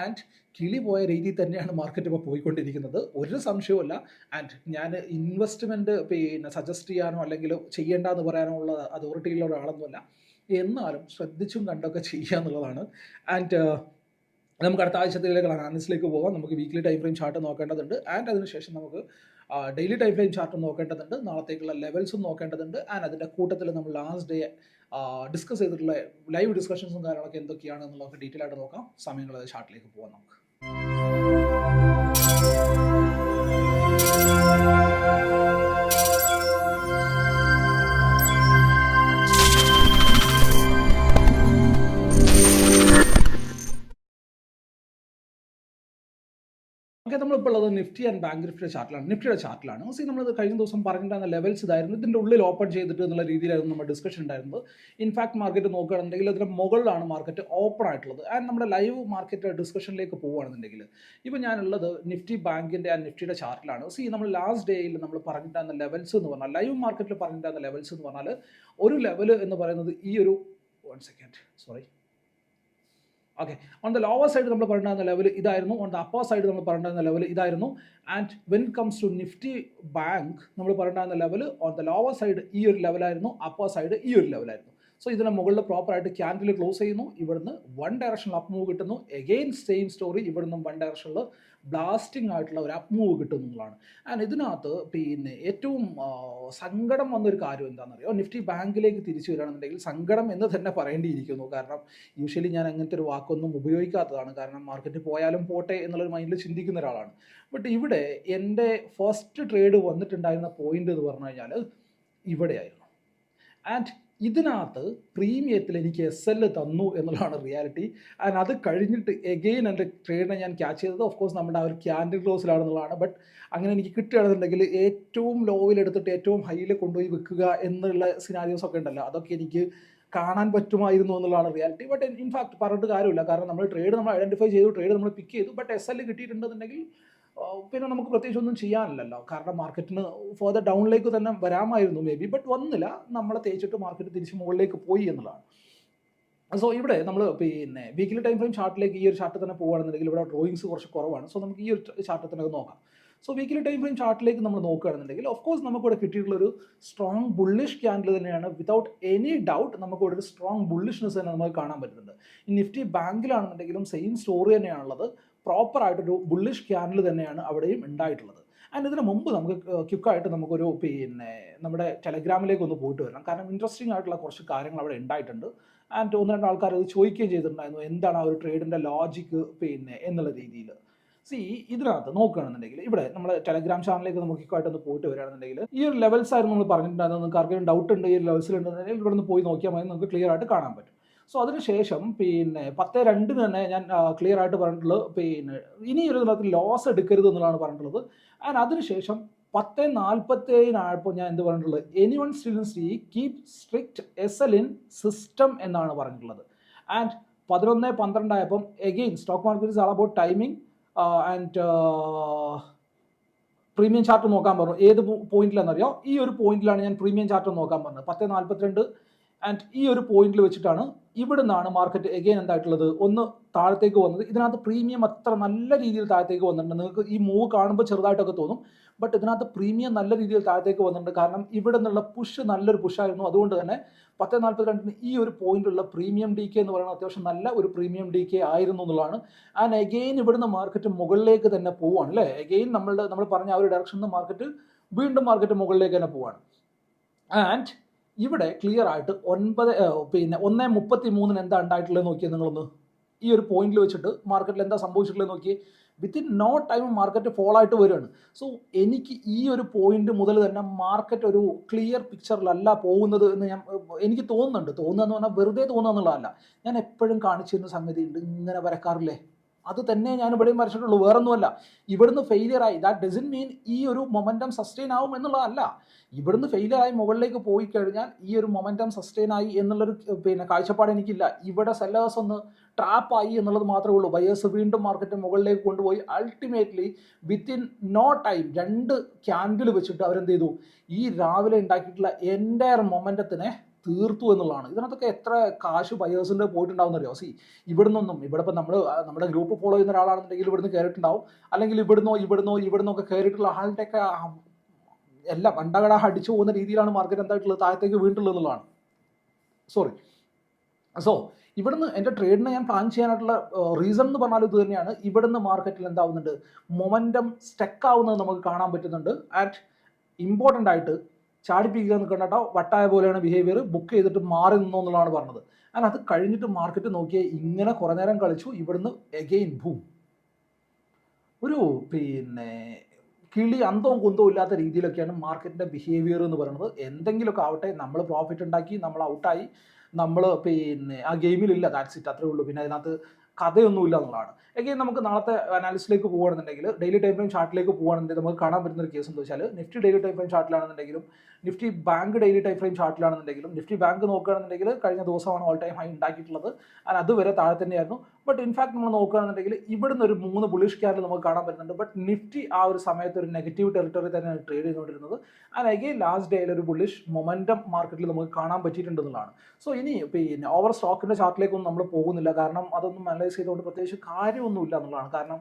[SPEAKER 1] ആൻഡ് കിളി പോയ രീതിയിൽ തന്നെയാണ് മാർക്കറ്റ് ഇപ്പോൾ പോയിക്കൊണ്ടിരിക്കുന്നത്. ഒരു സംശയവുമല്ല ആൻഡ് ഞാൻ ഇൻവെസ്റ്റ്മെന്റ് പിന്നെ സജസ്റ്റ് ചെയ്യാനോ അല്ലെങ്കിൽ ചെയ്യേണ്ട പറയാനോ ഉള്ള അതോറിറ്റിയിലുള്ള ഒരാളൊന്നുമല്ല. എന്നാലും ശ്രദ്ധിച്ചും കണ്ടൊക്കെ ചെയ്യുക എന്നുള്ളതാണ്. ആൻഡ് നമുക്ക് അടുത്ത ആഴ്ചത്തിലേക്ക് അനാലിസിലേക്ക് പോകാം നമുക്ക് വീക്ക്ലി ടൈം ഫ്രെയിം ചാർട്ട് നോക്കേണ്ടതുണ്ട്. ആൻഡ് അതിനുശേഷം നമുക്ക് ഡെയിലി ടൈം ഫ്രെയിം ചാർട്ട് നോക്കേണ്ടതുണ്ട്. നാളത്തേക്കുള്ള ലെവൽസും നോക്കേണ്ടതുണ്ട്. ആൻഡ് അതിന്റെ കൂട്ടത്തിൽ നമ്മൾ ലാസ്റ്റ് ഡേ ഡിസ്കസ് ചെയ്തിട്ടുള്ള ലൈവ് ഡിസ്കഷൻസും കാര്യങ്ങളൊക്കെ എന്തൊക്കെയാണ് എന്നുള്ളതൊക്കെ ഡീറ്റെയിൽ ആയിട്ട് നോക്കാം. സമയങ്ങളത് ചാർട്ടിലേക്ക് പോകാം നമുക്ക്. ഓക്കെ നമ്മളിപ്പോൾ ഉള്ളത് നിഫ്റ്റി ആൻഡ് ബാങ്ക് നിഫ്റ്റിയുടെ ചാർട്ടിലാണ് നിഫ്റ്റിയുടെ ചാർട്ടിലാണ് സി നമ്മൾ കഴിഞ്ഞ ദിവസം പറഞ്ഞിട്ടുണ്ടായിരുന്ന ലെവൽസ് ഇതായിരുന്നു. ഇതിന്റെ ഉള്ളിൽ ഓപ്പൺ ചെയ്തിട്ട് എന്നുള്ള രീതിയിലായിരുന്നു നമ്മൾ ഡിസ്കഷൻ ഉണ്ടായിരുന്നത്. ഇൻഫാക്ട് മാർക്കറ്റ് നോക്കുകയാണെന്നുണ്ടെങ്കിൽ അതിന്റെ മുകളിലാണ് മാർക്കറ്റ് ഓപ്പൺ ആയിട്ടുള്ളത്. ആൻഡ് നമ്മുടെ ലൈവ് മാർക്കറ്റ് ഡിസ്കഷനിലേക്ക് പോവുകയാണെന്നുണ്ടെങ്കിൽ ഇപ്പോൾ ഞാനുള്ളത് നിഫ്റ്റി ബാങ്കിന്റെ ആൻഡ് നിഫ്റ്റിയുടെ ചാർട്ടിലാണ് സി നമ്മൾ ലാസ്റ്റ് ഡേയിൽ നമ്മൾ പറഞ്ഞിട്ടുണ്ടായിരുന്ന ലെവൽസ് എന്ന് പറഞ്ഞാൽ ലൈവ് മാർക്കറ്റിൽ പറഞ്ഞിട്ടുണ്ടായിരുന്ന ലെവൽസ് എന്ന് പറഞ്ഞാൽ ഒരു ലെവൽ എന്ന് പറയുന്നത് ഈ ഒരു one second sorry okay on the lower side നമ്മൾ പറഞ്ഞിരുന്ന ലെവൽ ഇതായിരുന്നു. ഓൺ ദ അപ്പർ സൈഡ് നമ്മൾ പറഞ്ഞിരുന്ന ലെവൽ ഇതായിരുന്നു. And when comes to Nifty bank നമ്മൾ പറഞ്ഞിരുന്ന level on the lower side ഈ ഒരു ലെവലായിരുന്നു അപ്പർ സൈഡ് ഈ ഒരു ലെവലായിരുന്നു സോ ഇതിന് മുകളിൽ പ്രോപ്പറായിട്ട് ക്യാൻഡിൽ ക്ലോസ് ചെയ്യുന്നു. ഇവിടുന്ന് വൺ ഡയറക്ഷനിൽ അപ്പ് മൂവ് കിട്ടുന്നു. എഗെയിൻ സെയിം സ്റ്റോറി ഇവിടുന്ന് വൺ ഡയറക്ഷനിൽ ബ്ലാസ്റ്റിംഗ് ആയിട്ടുള്ള ഒരു അപ്പ് മൂവ് കിട്ടും എന്നുള്ളതാണ്. ആൻഡ് ഇതിനകത്ത് പിന്നെ ഏറ്റവും സങ്കടം വന്നൊരു കാര്യം എന്താണെന്നറിയോ? നിഫ്റ്റി ബാങ്കിലേക്ക് തിരിച്ചു വരികയാണെന്നുണ്ടെങ്കിൽ സങ്കടം എന്ന് തന്നെ പറയേണ്ടിയിരിക്കുന്നു. കാരണം യൂഷ്വലി ഞാൻ അങ്ങനത്തെ ഒരു വാക്കൊന്നും ഉപയോഗിക്കാത്തതാണ്. കാരണം മാർക്കറ്റ് പോയാലും പോട്ടെ എന്നുള്ളൊരു മൈൻഡിൽ ചിന്തിക്കുന്ന ഒരാളാണ്. ബട്ട് ഇവിടെ എന്റെ ഫസ്റ്റ് ട്രേഡ് വന്നിട്ടുണ്ടായിരുന്ന പോയിന്റ് എന്ന് പറഞ്ഞു കഴിഞ്ഞാൽ ഇവിടെയായിരുന്നു. ആൻഡ് ഇതിനകത്ത് പ്രീമിയത്തിൽ എനിക്ക് എസ് എൽ തന്നു എന്നുള്ളതാണ് റിയാലിറ്റി ആൻഡ് അത് കഴിഞ്ഞിട്ട് എഗെയിൻ എന്റെ ട്രേഡിനെ ഞാൻ ക്യാച്ച് ചെയ്തത്. ഓഫ് കോഴ്സ് നമ്മുടെ ആ ഒരു ക്യാൻഡിൽ ക്ലോസിലാണെന്നുള്ളതാണ് ബട്ട് അങ്ങനെ എനിക്ക് കിട്ടുകയാണെന്നുണ്ടെങ്കിൽ ഏറ്റവും ലോവിൽ എടുത്തിട്ട് ഏറ്റവും ഹൈയിൽ കൊണ്ടുപോയി വെക്കുക എന്നുള്ള സിനാരിയോസ് ഒക്കെ ഉണ്ടല്ലോ. അതൊക്കെ എനിക്ക് കാണാൻ പറ്റുമായിരുന്നു എന്നുള്ളതാണ് റിയാലിറ്റി ബട്ട് ഇൻഫാക്ട് പറഞ്ഞിട്ട് കാര്യമില്ല. കാരണം നമ്മൾ ട്രേഡ് നമ്മൾ ഐഡന്റിഫൈ ചെയ്തു ട്രേഡ് നമ്മൾ പിക്ക് ചെയ്തു. ബട്ട് എസ് എൽ കിട്ടിയിട്ടുണ്ടെന്നുണ്ടെങ്കിൽ പിന്നെ നമുക്ക് പ്രത്യേകിച്ച് ഒന്നും ചെയ്യാനില്ലല്ലോ. കാരണം മാർക്കറ്റിന് ഫർദർ ഡൗണിലേക്ക് തന്നെ വരാമായിരുന്നു മേ ബി ബട്ട് വന്നില്ല. നമ്മളെ തേച്ചിട്ട് മാർക്കറ്റ് തിരിച്ച് മുകളിലേക്ക് പോയി എന്നുള്ളതാണ്. സോ ഇവിടെ നമ്മൾ പിന്നെ വീക്കിലി ടൈം ഫ്രെയിം ചാർട്ടിലേക്ക് ഈ ഒരു ചാർട്ട് തന്നെ പോകുകയാണെന്നുണ്ടെങ്കിൽ ഇവിടെ ഡ്രോയിങ്സ് കുറച്ച് കുറവാണ്. സോ നമുക്ക് ഈ ഒരു ചാർട്ട് തന്നെ നോക്കാം. സോ വീക്കിലി ടൈം ഫ്രെയിം ചാർട്ടിലേക്ക് നമ്മൾ നോക്കുകയാണെന്നുണ്ടെങ്കിൽ ഓഫ് കോഴ്സ് നമുക്കിവിടെ കിട്ടിയിട്ടുള്ള ഒരു സ്ട്രോങ് ബുള്ളിഷ് ക്യാൻഡിൽ തന്നെയാണ്. വിതൗട്ട് എനി ഡൗട്ട് നമുക്ക് ഇവിടെ ഒരു സ്ട്രോങ് ബുള്ളിഷ്നെസ് തന്നെ നമുക്ക് കാണാൻ പറ്റുന്നുണ്ട്. ഈ നിഫ്റ്റി ബാങ്കിലാണെന്നുണ്ടെങ്കിലും സെയിം സ്റ്റോറി തന്നെയാണുള്ളത്. പ്രോപ്പർ ആയിട്ടൊരു ബുള്ളിഷ് ക്യാൻഡിൽ തന്നെയാണ് അവിടെയും ഉണ്ടായിട്ടുള്ളത്. ആൻഡ് ഇതിന് മുമ്പ് നമുക്ക് ക്യുക്കായിട്ട് നമുക്കൊരു പിന്നെ നമ്മുടെ ടെലഗ്രാമിലേക്ക് ഒന്ന് പോയിട്ട് വരണം. കാരണം ഇൻട്രസ്റ്റിംഗ് ആയിട്ടുള്ള കുറച്ച് കാര്യങ്ങൾ അവിടെ ഉണ്ടായിട്ടുണ്ട്. ആൻഡ് ഒന്ന് രണ്ട് ആൾക്കാർ അത് ചോദിക്കുകയും ചെയ്തിട്ടുണ്ടായിരുന്നു. എന്താണ് ആ ഒരു ട്രേഡിന്റെ ലോജിക്ക് പിന്നെ എന്നുള്ള രീതിയിൽ സി ഇതിനകത്ത് നോക്കുകയാണെന്നുണ്ടെങ്കിൽ ഇവിടെ നമ്മുടെ ടെലഗ്രാം ചാനലിലേക്ക് നമുക്ക് ഇക്കായിട്ട് ഒന്ന് പോയിട്ട് വരികയാണെന്നുണ്ടെങ്കിൽ ഈ ഒരു ലെവൽസ് ആയിരുന്നു നമ്മൾ പറഞ്ഞിട്ടുണ്ടായിരുന്നു നിങ്ങൾക്ക് ആർക്കെങ്കിലും ഡൗട്ട് ഉണ്ട് ഈ ലെവൽസിൽ ഉണ്ടെന്നുണ്ടെങ്കിൽ ഇവിടെ നിന്ന് പോയി നോക്കിയാൽ മതി. നമുക്ക് ക്ലിയർ ആയിട്ട് കാണാൻ പറ്റും. സോ അതിനുശേഷം പിന്നെ പത്ത് രണ്ടിന് തന്നെ ഞാൻ ക്ലിയർ ആയിട്ട് പറഞ്ഞിട്ടുള്ളത് പിന്നെ ഇനി ഒരു തരത്തിൽ ലോസ് എടുക്കരുത് എന്നുള്ളതാണ് പറഞ്ഞിട്ടുള്ളത്. ആൻഡ് അതിനുശേഷം പത്ത് നാൽപ്പത്തേഴിനായപ്പോൾ ഞാൻ എന്ത് പറഞ്ഞിട്ടുള്ളത്? എനി വൺ സ്റ്റുഡൻസ് ഈ keep strict S L in system എന്നാണ് പറഞ്ഞിട്ടുള്ളത്. ആൻഡ് പതിനൊന്ന് പന്ത്രണ്ടായപ്പം again stock market is all about timing and premium chart നോക്കാൻ പറഞ്ഞു. ഏത് പോയിന്റിലാണെന്നറിയോ ഈ ഒരു പോയിന്റിലാണ് ഞാൻ പ്രീമിയം ചാർട്ട് നോക്കാൻ പറഞ്ഞത്. പത്ത് നാൽപ്പത്തിരണ്ട് ആൻഡ് ഈ ഒരു പോയിന്റിൽ വെച്ചിട്ടാണ് ഇവിടെ നിന്നാണ് മാർക്കറ്റ് എഗെയിൻ എന്തായിട്ടുള്ളത്? ഒന്ന് താഴത്തേക്ക് വന്നത്. ഇതിനകത്ത് പ്രീമിയം അത്ര നല്ല രീതിയിൽ താഴത്തേക്ക് വന്നിട്ടുണ്ട്. നിങ്ങൾക്ക് ഈ മൂവ് കാണുമ്പോൾ ചെറുതായിട്ടൊക്കെ തോന്നും. ബട്ട് ഇതിനകത്ത് പ്രീമിയം നല്ല രീതിയിൽ താഴത്തേക്ക് വന്നിട്ടുണ്ട്. കാരണം ഇവിടെ നിന്നുള്ള പുഷ് നല്ലൊരു പുഷായിരുന്നു അതുകൊണ്ട് തന്നെ പത്ത് നാൽപ്പത്തിരണ്ടിന് ഈ ഒരു പോയിന്റുള്ള പ്രീമിയം ഡി കെ എന്ന് പറയുന്നത് അത്യാവശ്യം നല്ല ഒരു പ്രീമിയം ഡി കെ ആയിരുന്നു എന്നുള്ളതാണ്. ആൻഡ് എഗെയിൻ ഇവിടുന്ന് മാർക്കറ്റ് മുകളിലേക്ക് തന്നെ പോവുകയാണ് അല്ലേ? എഗെയിൻ നമ്മളുടെ നമ്മൾ പറഞ്ഞ ആ ഒരു ഡയറക്ഷനിൽ നിന്ന് മാർക്കറ്റ് വീണ്ടും മാർക്കറ്റ് മുകളിലേക്ക് തന്നെ പോവുകയാണ്. ആൻഡ് ഇവിടെ ക്ലിയർ ആയിട്ട് ഒൻപത് പിന്നെ ഒന്ന് മുപ്പത്തി മൂന്നിന് എന്താ ഉണ്ടായിട്ടുള്ളത് നോക്കിയാൽ നിങ്ങളൊന്ന്. ഈ ഒരു പോയിന്റിൽ വെച്ചിട്ട് മാർക്കറ്റിൽ എന്താ സംഭവിച്ചിട്ടുള്ളത് നോക്കി within no time market fall ആയിട്ട് വരികയാണ്. സോ എനിക്ക് ഈ ഒരു പോയിന്റ് മുതൽ തന്നെ മാർക്കറ്റ് ഒരു ക്ലിയർ പിക്ചറിലല്ല പോകുന്നത് എന്ന് ഞാൻ എനിക്ക് തോന്നുന്നുണ്ട്. തോന്നുന്നതെന്ന് പറഞ്ഞാൽ വെറുതെ തോന്നുക എന്നുള്ളതല്ല. ഞാൻ എപ്പോഴും കാണിച്ചിരുന്ന സംഗതി ഉണ്ട്. ഇങ്ങനെ വരക്കാറില്ലേ? അത് തന്നെ ഞാൻ ഇവിടെയും വരച്ചിട്ടുള്ളൂ. വേറൊന്നുമല്ല. ഇവിടുന്ന് ഫെയിലിയർ ആയി. ദാറ്റ് ഡസൻ മീൻ ഈ ഒരു മൊമെന്റം സസ്റ്റെയിൻ ആവും എന്നുള്ളതല്ല. ഇവിടുന്ന് ഫെയിലായി മുകളിലേക്ക് പോയി കഴിഞ്ഞാൽ ഈ ഒരു മൊമെന്റം സസ്റ്റെയിൻ ആയി എന്നുള്ളൊരു പിന്നെ കാഴ്ചപ്പാട് എനിക്കില്ല. ഇവിടെ സെല്ലേഴ്സ് ഒന്ന് ട്രാപ്പ് ആയി എന്നുള്ളത് മാത്രമേ ഉള്ളൂ. ബയേഴ്സ് വീണ്ടും മാർക്കറ്റ് മുകളിലേക്ക് കൊണ്ടുപോയി. അൾട്ടിമേറ്റ്ലി വിത്തിൻ നോ ടൈം രണ്ട് ക്യാൻഡിൽ വെച്ചിട്ട് അവരെന്ത് ചെയ്തു? ഈ രാവിലെ ഉണ്ടാക്കിയിട്ടുള്ള എന്റയർ മൊമെന്റത്തിനെ തീർത്തു എന്നുള്ളതാണ്. ഇതിനകത്തൊക്കെ എത്ര കാശ് ബയേഴ്സിന്റെ പോയിട്ടുണ്ടാവുന്നറിയോ? സി ഇവിടുന്നൊന്നും. ഇവിടെ ഇപ്പം നമ്മൾ നമ്മുടെ ഗ്രൂപ്പ് ഫോളോ ചെയ്യുന്ന ഒരാളാണെന്നുണ്ടെങ്കിൽ ഇവിടുന്ന് കയറിയിട്ടുണ്ടാവും അല്ലെങ്കിൽ ഇവിടുന്നോ ഇവിടുന്നോ ഇവിടുന്നോ ഒക്കെ കയറിയിട്ടുള്ള ആളുടെയൊക്കെ എല്ലാം അണ്ടകട അടിച്ചു പോകുന്ന രീതിയിലാണ് മാർക്കറ്റ് എന്തായിട്ടുള്ളത്? താഴത്തേക്ക് വീണ്ടുള്ളത് എന്നുള്ളതാണ്. സോറി സോ ഇവിടുന്ന് എന്റെ ട്രേഡിനെ ഞാൻ പ്ലാൻ ചെയ്യാനായിട്ടുള്ള റീസൺ എന്ന് പറഞ്ഞാൽ ഇത് തന്നെയാണ്. ഇവിടുന്ന് മാർക്കറ്റിൽ എന്താവുന്നുണ്ട്? മൊമെന്റം സ്റ്റക്ക് ആവുന്നത് നമുക്ക് കാണാൻ പറ്റുന്നുണ്ട്. ആറ്റ് ഇമ്പോർട്ടന്റ് ആയിട്ട് ചാടിപ്പിക്കുക നിൽക്കണ്ട കേട്ടോ വട്ടായ പോലെയാണ് ബിഹേവിയർ ബുക്ക് ചെയ്തിട്ട് മാറി നിന്നോ എന്നുള്ളതാണ് പറഞ്ഞത്. ആൻഡ് അത് കഴിഞ്ഞിട്ട് മാർക്കറ്റ് നോക്കിയാൽ ഇങ്ങനെ കുറേ നേരം കളിച്ചു ഇവിടുന്ന് എഗെയിൻ ഭൂം ഒരു പിന്നെ കിളി അന്തവും കുന്തവും ഇല്ലാത്ത രീതിയിലൊക്കെയാണ് മാർക്കറ്റിന്റെ ബിഹേവിയർ എന്ന് പറയുന്നത്. എന്തെങ്കിലുമൊക്കെ ആവട്ടെ നമ്മൾ പ്രോഫിറ്റ് ഉണ്ടാക്കി നമ്മൾ ഔട്ടായി നമ്മൾ പിന്നെ ആ ഗെയിമിലില്ല ദാറ്റ്സ് ഇറ്റ് അത്രേ ഉള്ളൂ. പിന്നെ അതിനകത്ത് കഥയൊന്നുമില്ല എന്നുള്ളതാണ്. എഗെയിൻ നമുക്ക് നാളത്തെ അനാലിസിലേക്ക് പോകുകയാണെന്നുണ്ടെങ്കിൽ ഡെയിലി ടൈം ഫ്രെയിം ചാർട്ടിലേക്ക് പോകുകയാണെന്നുണ്ടെങ്കിൽ നമുക്ക് കാണാൻ പറ്റുന്ന ഒരു കേസ് എന്ന് വെച്ചാൽ Nifty daily time frame ചാർട്ടിലാണെന്നുണ്ടെങ്കിലും Nifty bank daily time frame ചാർട്ടിലാണെന്നുണ്ടെങ്കിലും Nifty bank നോക്കുകയാണെന്നുണ്ടെങ്കിൽ കഴിഞ്ഞ ദിവസമാണ് ഓൾ ടൈം ഹൈ ഉണ്ടാക്കിയിട്ടുള്ളത്. അത് അതുവരെ താഴെ തന്നെയായിരുന്നു. ബട്ട് ഇൻഫാക്ട് നമ്മൾ നോക്കുകയാണെന്നുണ്ടെങ്കിൽ ഇവിടുന്ന് ഒരു മൂന്ന് ബുളിഷ് ക്യാൻഡിൽ നമുക്ക് കാണാൻ പറ്റുന്നുണ്ട്. ബട്ട് നിഫ്റ്റി ആ ഒരു സമയത്ത് ഒരു നെഗറ്റീവ് ടെറിട്ടറി തന്നെയാണ് ട്രേഡ് ചെയ്തുകൊണ്ടിരുന്നത്. അഗെയിൻ ലാസ്റ്റ് ഡേയിൽ ഒരു ബുളിഷ് മൊമെന്റം മാർക്കറ്റിൽ നമുക്ക് കാണാൻ പറ്റിയിട്ടുണ്ടെന്നുള്ളതാണ് സോ ഇനി ഈ ഓവർ സ്റ്റോക്കിന്റെ ചാർട്ടിലേക്കൊന്നും നമ്മൾ പോകുന്നില്ല. കാരണം അതൊന്നും അനലൈസ് ചെയ്തുകൊണ്ട് പ്രത്യേകിച്ച് കാര്യമൊന്നുമില്ല എന്നുള്ളതാണ്. കാരണം